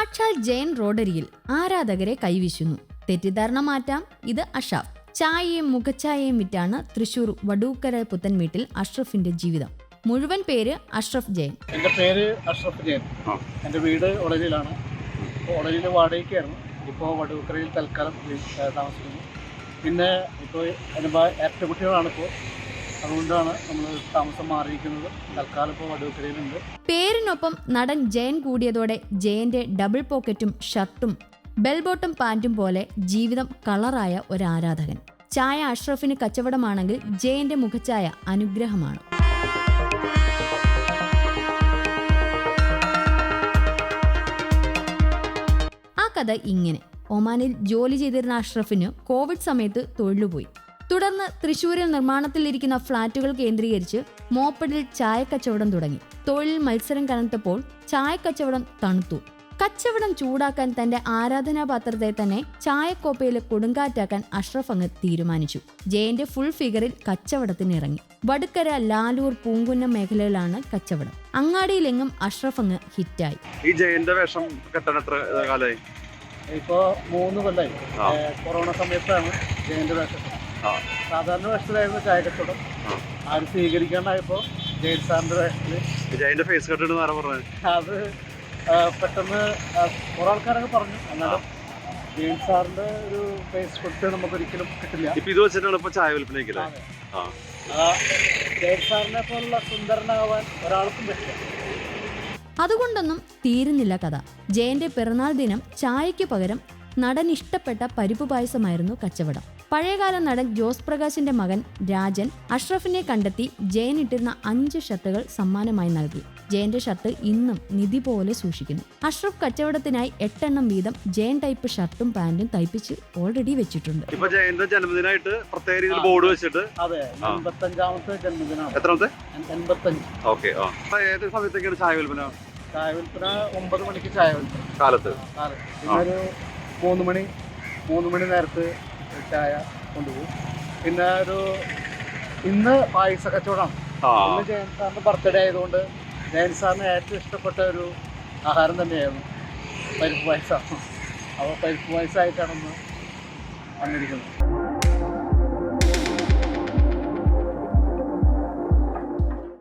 സാക്ഷാൽ ജയൻ റോഡരിയിൽ ആരാധകരെ കൈവീശുന്നു. തെറ്റിദ്ധാരണ മാറ്റാം. ഇത് അഷാഫ്. ചായയും മുഖച്ചായയും വിറ്റാണ് തൃശൂർ വടൂക്കര പുത്തൻ വീട്ടിൽ അഷ്റഫിന്റെ ജീവിതം. മുഴുവൻ പേര് അഷ്റഫ് ജയൻ. എന്റെ പേര് അഷ്റഫ് ജയൻ. എന്റെ എന്റെ വീട് ഒളരിയിലാണ് ഒളരിയിൽ വാടകയ്ക്കായിരുന്നു. ഇപ്പോൾ വടൂക്കരയിൽ തൽക്കാലം താമസിക്കുന്നു. പിന്നെ ഇപ്പോൾ അനുഭവ കുട്ടികളാണ് ഇപ്പോൾ അതുകൊണ്ടാണ് നമ്മൾ തൽക്കാലം പേരിനൊപ്പം നടൻ ജയൻ കൂടിയതോടെ ജയന്റെ ഡബിൾ പോക്കറ്റും ഷർട്ടും ബെൽബോട്ടും പാന്റും പോലെ ജീവിതം കളറായ ഒരു ആരാധകൻ ചായ അഷ്റഫിന് കച്ചവടമാണെങ്കിൽ ജയന്റെ മുഖച്ചായ അനുഗ്രഹമാണ്. ആ കഥ ഇങ്ങനെ. ഒമാനിൽ ജോലി ചെയ്തിരുന്ന അഷ്റഫിന് കോവിഡ് സമയത്ത് തൊഴിലുപോയി. തുടർന്ന് തൃശൂരിൽ നിർമ്മാണത്തിലിരിക്കുന്ന ഫ്ളാറ്റുകൾ കേന്ദ്രീകരിച്ച് മോപ്പഡിൽ ചായക്കച്ചവടം തുടങ്ങി. തൊഴിൽ മത്സരം കനത്തപ്പോൾ ചായക്കച്ചവടം തണുത്തു. കച്ചവടം ചൂടാക്കാൻ തന്റെ ആരാധനാപാത്രത്തെ തന്നെ ചായക്കോപ്പയിൽ കൊടുങ്കാറ്റാക്കാൻ അഷ്റഫ് അങ്ങ് തീരുമാനിച്ചു. ജയന്റെ ഫുൾ ഫിഗറിൽ കച്ചവടത്തിന് ഇറങ്ങി. വടുക്കര ലാലൂർ പൂങ്കുന്നം മേഖലയിലാണ് കച്ചവടം. അങ്ങാടിയിലെങ്ങും അഷ്റഫ് അങ്ങ് ഹിറ്റായി. ഈ ജയന്റെ വേഷം കെട്ടണത്ര എത്ര കാലമായി? ഇപ്പോൾ മൂന്ന് കൊല്ലായി. കൊറോണ സമയത്താണ് ജയന്റെ വേഷം. സാധാരണ വേഷത്തിലായിരുന്നു ചായക്കച്ചവടം. ആര് സ്വീകരിക്കാണ്ടായപ്പോ സ്വീകരിക്കാണ്ടായപ്പോൾ സാറിന്റെ വേഷത്തിൽ ഫേസ് കെട്ടിട്ട് നേരെ പറഞ്ഞത്. അത് പെട്ടെന്ന് കുറെ ആൾക്കാരൊക്കെ പറഞ്ഞു. എന്നാലും ജയിൽ സാറിന്റെ ഒരു ഫേസ് കൊടുത്ത് നമുക്ക് ഒരിക്കലും കിട്ടില്ല. ഇപ്പൊ ഇത് വെച്ചിട്ടാണ് ഇപ്പൊ ചായ വിൽപ്പനയ്ക്കില്ലേ അതെ. ആ. ആ, ജെയിൻ സാറിനെ പോലുള്ള സുന്ദരനാവാൻ ഒരാൾക്കും പറ്റില്ല. അതുകൊണ്ടൊന്നും തീരുന്നില്ല കഥ. ജയന്റെ പിറന്നാൾ ദിനം ചായയ്ക്ക് പകരം നടൻ ഇഷ്ടപ്പെട്ട പരിപ്പ് പായസമായിരുന്നു കച്ചവടം. പഴയകാല നടൻ ജോസ് പ്രകാശിന്റെ മകൻ രാജൻ അഷ്റഫിനെ കണ്ടെത്തി ജയൻ ഇട്ടിരുന്ന അഞ്ച് ഷർട്ടുകൾ സമ്മാനമായി നൽകി. ജയന്റെ ഷർട്ട് ഇന്നും നിധി പോലെ സൂക്ഷിക്കുന്നു. അഷ്റഫ് കച്ചവടത്തിനായി എട്ടെണ്ണം വീതം ജയൻ ടൈപ്പ് ഷർട്ടും പാന്റും തയ്പ്പിച്ച് ഓൾറെഡി വെച്ചിട്ടുണ്ട്. ഇപ്പൊ ജയന്റെ ജന്മദിനമായിട്ട് പ്രത്യേക രീതിയിൽ ബോർഡ് വെച്ചിട്ട്? അതെ. എൺപത്തഞ്ചാമത്തെ ജന്മദിനമാണ്. എത്രാമത്തെ? എൺപത്തഞ്ച്. ഓക്കെ ആ. അപ്പൊ ഏത് സമയത്തേക്കാണ് ചായ വിൽപ്പന? ചായ വിൽപ്പന ഒമ്പത് മണിക്ക് ചായ വിൽപ്പന. കാലത്ത്. ഒരു മൂന്ന് മണി മൂന്ന് മണി നേരത്ത് ചായ കൊണ്ടുപോകും. പിന്നെ ഒരു ഇന്ന് പായസ കച്ചവടമാണ്. ആ. ഇന്ന് ജയൻ സാറിന്റെ ബർത്ത്ഡേ ആയതുകൊണ്ട് ജയൻ സാറിന് ഏറ്റവും ഇഷ്ടപ്പെട്ട ഒരു ആഹാരം തന്നെയായിരുന്നു പരിപ്പ് പായസം. അപ്പോൾ പരിപ്പ് പായസമായിട്ടാണ് ഇന്ന് വന്നിരിക്കുന്നത്.